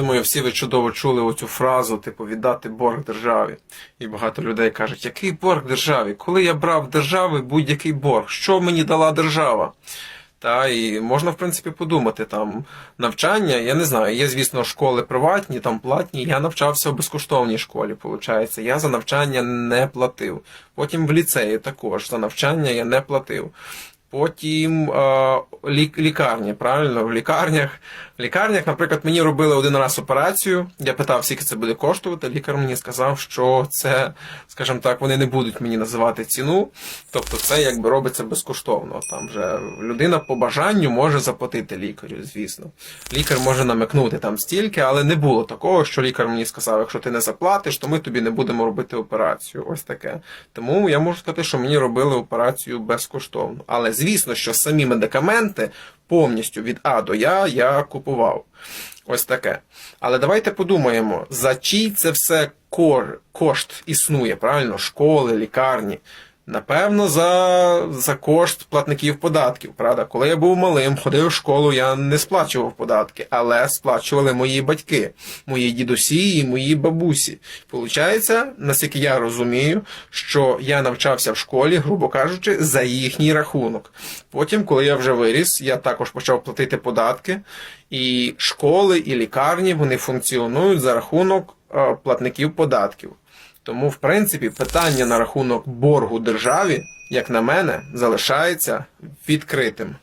Думаю, всі ви чудово чули оцю фразу, типу, віддати борг державі. І багато людей кажуть, який борг державі? Коли я брав держави будь-який борг, що мені дала держава? Та і можна, в принципі, подумати там навчання. Я не знаю, є, звісно, школи приватні, там платні. Я навчався в безкоштовній школі, виходить. Я за навчання не платив. Потім в ліцеї також за навчання я не платив. Потім е, лік, лікарні, правильно, в лікарнях. Лікарнях, наприклад, мені робили один раз операцію. Я питав, скільки це буде коштувати. Лікар мені сказав, що це, скажімо так, вони не будуть мені називати ціну. Тобто, це якби робиться безкоштовно. Там вже людина по бажанню може заплатити лікарю, звісно. Лікар може намикнути там стільки, але не було такого, що лікар мені сказав, якщо ти не заплатиш, то ми тобі не будемо робити операцію. Ось таке. Тому я можу сказати, що мені робили операцію безкоштовно. Але звісно, що самі медикаменти повністю від А до Я я купував. Ось таке. Але давайте подумаємо, за чий це все кор, кошт існує, правильно? Школи, лікарні. Напевно, за, за кошт платників податків. Правда, коли я був малим, ходив в школу, я не сплачував податки, але сплачували мої батьки, мої дідусі і мої бабусі. Получається, наскільки я розумію, що я навчався в школі, грубо кажучи, за їхній рахунок. Потім, коли я вже виріс, я також почав платити податки, і школи, і лікарні вони функціонують за рахунок е, платників податків. Тому, в принципі, питання на рахунок боргу державі, як на мене, залишається відкритим.